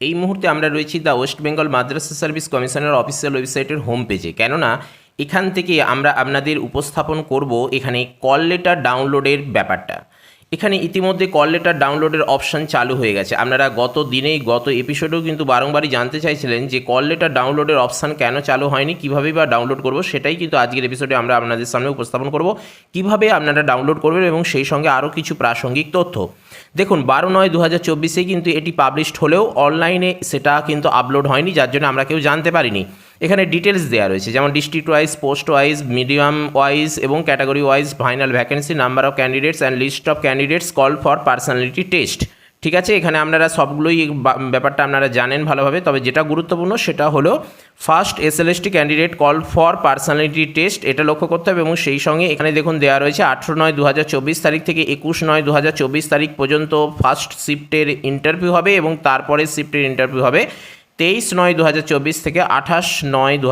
এই মুহূর্তে আমরা রয়েছি the West Bengal madrasa service কমিশনের অফিসিয়াল ওয়েবসাইটের হোম পেজে। কেননা এখান থেকে আমরা আপনাদের উপস্থাপন করব এখানে কল লেটার ডাউনলোডের ব্যাপারটা। এখানে ইতিমধ্যে কল লেটার ডাউনলোডের অপশান চালু হয়ে গেছে। আপনারা গত দিনেই, গত এপিসোডেও কিন্তু বারংবারই জানতে চাইছিলেন যে কল লেটার ডাউনলোডের অপশান কেন চালু হয়নি, কীভাবে বা ডাউনলোড করব, সেটাই কিন্তু আজকের এপিসোডে আমরা আপনাদের সামনে উপস্থাপন করব। কীভাবে আপনারা ডাউনলোড করবেন এবং সেই সঙ্গে আরও কিছু প্রাসঙ্গিক তথ্য। দেখুন, বারো নয় দু হাজার চব্বিশে কিন্তু এটি পাবলিশড হলেও অনলাইনে সেটা কিন্তু আপলোড হয়নি, যার জন্য আমরা কেউ জানতে পারিনি। এখানে ডিটেলস দেওয়া রয়েছে, যেমন district wise post wise medium wise এবং category wise final vacancy number of candidates and list of candidates call for personality test ঠিক আছে? এখানে আপনারা সবগুলোই ব্যাপারটা আপনারা জানেন ভালোভাবে, তবে যেটা গুরুত্বপূর্ণ সেটা হলো first SLST candidate call for personality test এটা লক্ষ্য করতে হবে এবং সেই সঙ্গে এখানে দেখুন দেওয়া রয়েছে আঠেরো নয় দু হাজার চব্বিশ তারিখ থেকে একুশ নয় দু হাজার চব্বিশ তারিখ পর্যন্ত ফার্স্ট শিফটের ইন্টারভিউ হবে এবং তারপরে শিফটের ইন্টারভিউ হবে। তেইশ নয় দু থেকে আঠাশ নয় দু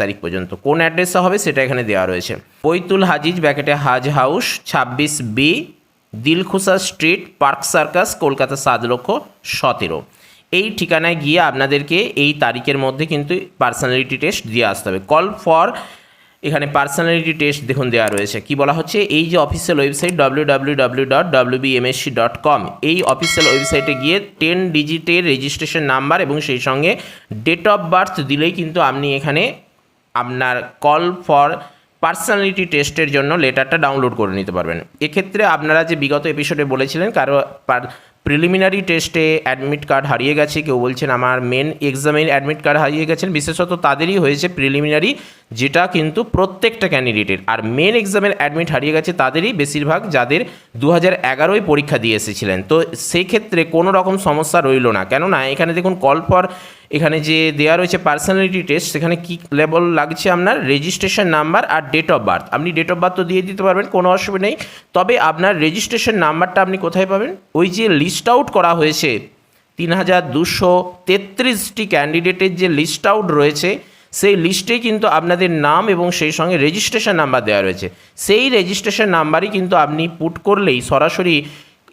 তারিখ পর্যন্ত। কোন অ্যাড্রেসটা হবে সেটা এখানে দেওয়া রয়েছে। বৈতুল হাজিজ ব্যাকেটে হাজ হাউস ছাব্বিশ B Dilkhusha street, park circus, Kolkata সাত লক্ষ সতেরো। এই ঠিকানায় গিয়ে আপনাদেরকে এই তারিখের মধ্যে কিন্তু পার্সোনালিটি টেস্ট দিয়ে আসতে হবে। কল ফর এখানে পার্সোনালিটি টেস্ট দেখুন দেওয়া রয়েছে। কি বলা হচ্ছে? এই যে অফিসিয়াল ওয়েবসাইট কম এই অফিসিয়াল ওয়েবসাইটে গিয়ে টেন ডিজিটের রেজিস্ট্রেশন নাম্বার এবং সেই সঙ্গে ডেট অফ বার্থ দিলেই কিন্তু আপনি এখানে আপনার কল ফর পার্সোনালিটি টেস্টের জন্য লেটারটা ডাউনলোড করে নিতে পারবেন। এক্ষেত্রে আপনারা যে বিগত এপিসোডে বলেছিলেন, কারও প্রিলিমিনারি টেস্টে অ্যাডমিট কার্ড হারিয়ে গেছে, কেউ বলছেন আমার মেন এক্সামের অ্যাডমিট কার্ড হারিয়ে গেছেন, বিশেষত তাদেরই হয়েছে প্রিলিমিনারি, যেটা কিন্তু প্রত্যেকটা ক্যান্ডিডেটের। আর মেন এক্সামের অ্যাডমিট হারিয়ে গেছে তাদেরই বেশিরভাগ যাদের দু হাজার এগারোয় পরীক্ষা দিয়ে এসেছিলেন। তো সেক্ষেত্রে কোনো রকম সমস্যা রইল না। কেননা এখানে দেখুন, কল ফর এখানে যে দেওয়া রয়েছে পার্সোনালিটি টেস্ট সেখানে কি লেভেল লাগছে আপনার? রেজিস্ট্রেশন নাম্বার আর ডেট অফ বার্থ আপনি ডেট অফ বার্থ তো দিয়ে দিতে পারবেন, কোনো অসুবিধা নেই। তবে আপনার রেজিস্ট্রেশন নাম্বারটা আপনি কোথায় পাবেন? ওই যে লিস্ট আউট করা হয়েছে, তিন হাজার দুশো তেত্রিশটি ক্যান্ডিডেটের যে লিস্ট আউট রয়েছে, সেই লিস্টে কিন্তু আপনাদের নাম এবং সেই সঙ্গে রেজিস্ট্রেশন নাম্বার দেওয়া রয়েছে। সেই রেজিস্ট্রেশন নাম্বারই কিন্তু আপনি পুট করলেই সরাসরি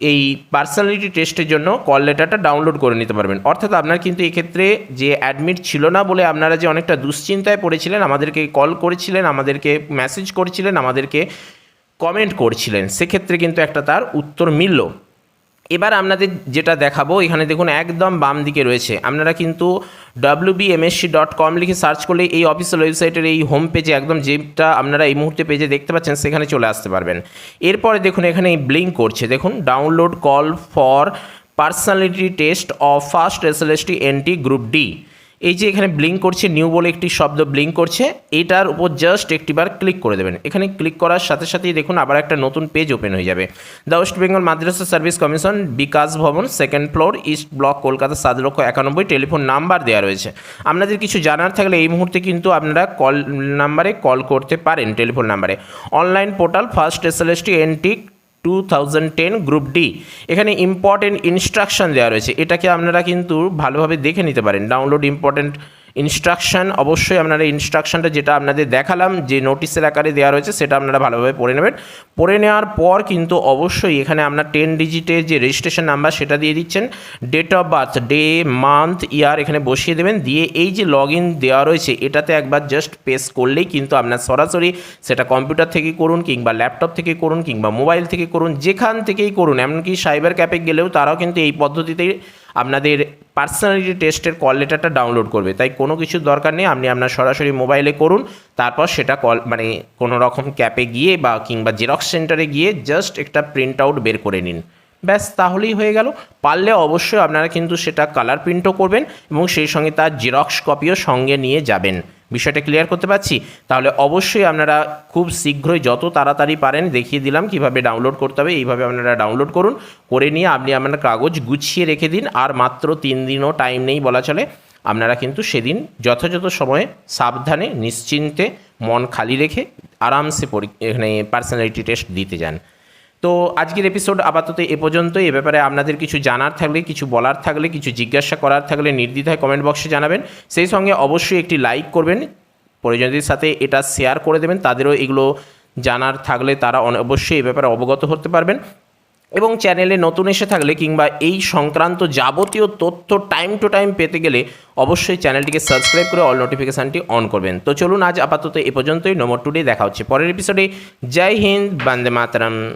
এই পার্সোনালিটি টেস্টের জন্য কল লেটারটা ডাউনলোড করে নিতে পারবেন। অর্থাৎ আপনার কিন্তু এক্ষেত্রে যে অ্যাডমিট ছিল না বলে আপনারা যে অনেকটা দুশ্চিন্তায় পড়েছিলেন, আমাদেরকে কল করেছিলেন, আমাদেরকে মেসেজ করেছিলেন, আমাদেরকে কমেন্ট করছিলেন, সেক্ষেত্রে কিন্তু একটা তার উত্তর মিলল। এবার আপনাদের যেটা দেখাবো, এখানে দেখুন একদম বাম দিকে রয়েছে। আপনারা কিন্তু বিএমএসসি ডট কম লিখে সার্চ করলে এই অফিসিয়াল ওয়েবসাইটের এই হোম পেজে একদম যেটা আপনারা এই মুহূর্তে পেজে দেখতে পাচ্ছেন, সেখানে চলে আসতে পারবেন। এরপরে দেখুন এখানে ব্লিঙ্ক করছে। দেখুন download call for personality test of first SLST NT group D এই যে এখানে ব্লিঙ্ক করছে নিউ বলে একটি শব্দ ব্লিঙ্ক করছে, এটার উপর জাস্ট একটিবার ক্লিক করে দেবেন। এখানে ক্লিক করার সাথে সাথেই দেখুন আবার একটা নতুন পেজ ওপেন হয়ে যাবে। The West Bengal madrasa service commission Bikash Bhavan second floor east block Kolkata সাত লক্ষ একানব্বই টেলিফোন নাম্বার দেওয়া রয়েছে। আপনাদের কিছু জানার থাকলে এই মুহূর্তে কিন্তু আপনারা কল নাম্বারে কল করতে পারেন টেলিফোন নাম্বারে online portal first SLST এনটিক two thousand ten group D এখানে ইম্পর্টেন্ট ইনস্ট্রাকশন দেওয়া রয়েছে। এটাকে আপনারা কিন্তু ভালোভাবে দেখে নিতে পারেন। ডাউনলোড ইম্পর্টেন্ট ইনস্ট্রাকশন অবশ্যই আপনারা ইনস্ট্রাকশনটা যেটা আপনাদের দেখালাম, যে নোটিশের আকারে দেওয়া রয়েছে, সেটা আপনারা ভালোভাবে পড়ে নেবেন। পড়ে নেওয়ার পর কিন্তু অবশ্যই এখানে আপনার টেন ডিজিটের যে রেজিস্ট্রেশন নাম্বার সেটা দিয়ে দিচ্ছেন। Date of birth day month year এখানে বসিয়ে দেবেন। দিয়ে এই যে লগ ইন দেওয়া রয়েছে, এটাতে একবার জাস্ট পেস করলেই কিন্তু আপনার সরাসরি সেটা কম্পিউটার থেকে করুন কিংবা ল্যাপটপ থেকে করুন কিংবা মোবাইল থেকে করুন, যেখান থেকেই করুন, এমনকি সাইবার ক্যাফে গেলেও তারাও কিন্তু এই পদ্ধতিতেই আপনাদের পার্সোনালিটি টেস্টের কল লেটারটা ডাউনলোড করবে। তাই কোনো কিছুর দরকার নেই, আপনি আপনার সরাসরি মোবাইলে করুন, তারপর সেটা কল মানে কোনো রকম ক্যাপে গিয়ে বা কিংবা জেরক্স সেন্টারে গিয়ে জাস্ট একটা প্রিন্ট আউট বের করে নিন। ব্যাস, তাহলেই হয়ে গেল। পারলে অবশ্যই আপনারা কিন্তু সেটা কালার প্রিন্টও করবেন এবং সেই সঙ্গে তার জেরক্স কপিও সঙ্গে নিয়ে যাবেন। বিষয়টা ক্লিয়ার করতে পারছি? তাহলে অবশ্যই আপনারা খুব শীঘ্রই যত তাড়াতাড়ি পারেন দেখিয়ে দিলাম কীভাবে ডাউনলোড করতে হবে, এইভাবে আপনারা ডাউনলোড করুন। করে নিয়ে আপনি আপনার কাগজ গুছিয়ে রেখে দিন, আর মাত্র তিন দিনও টাইম নেই বলা চলে। আপনারা কিন্তু সেদিন যথাযথ সময়ে সাবধানে, নিশ্চিন্তে, মন খালি রেখে আরামসে পরি এখানে পার্সোনালিটি টেস্ট দিতে যান। তো আজকের এপিসোড আপাতত এ পর্যন্ত এ ব্যাপারে আপনাদের কিছু জানার থাকলে, কিছু বলার থাকলে, কিছু জিজ্ঞাসা করার থাকলে নির্দ্বিধায় কমেন্ট বক্সে জানাবেন। সেই সঙ্গে অবশ্যই একটি লাইক করবেন। পরিজনদের সাথে এটা শেয়ার করে দেবেন। তাদেরও এগুলো জানার থাকলে তারা অবশ্যই এ ব্যাপারে অবগত হতে পারবেন। এবং চ্যানেলে নতুন এসে থাকলে কিংবা এই সংক্রান্ত যাবতীয় তথ্য টাইম টু টাইম পেতে গেলে অবশ্যই চ্যানেলটিকে সাবস্ক্রাইব করে অল নোটিফিকেশানটি অন করবেন। তো চলুন আজ আপাতত এ পর্যন্তই। নম্বর টুডে দেখা হচ্ছে পরের এপিসোডে জয় হিন্দ। বন্দে মাতরম।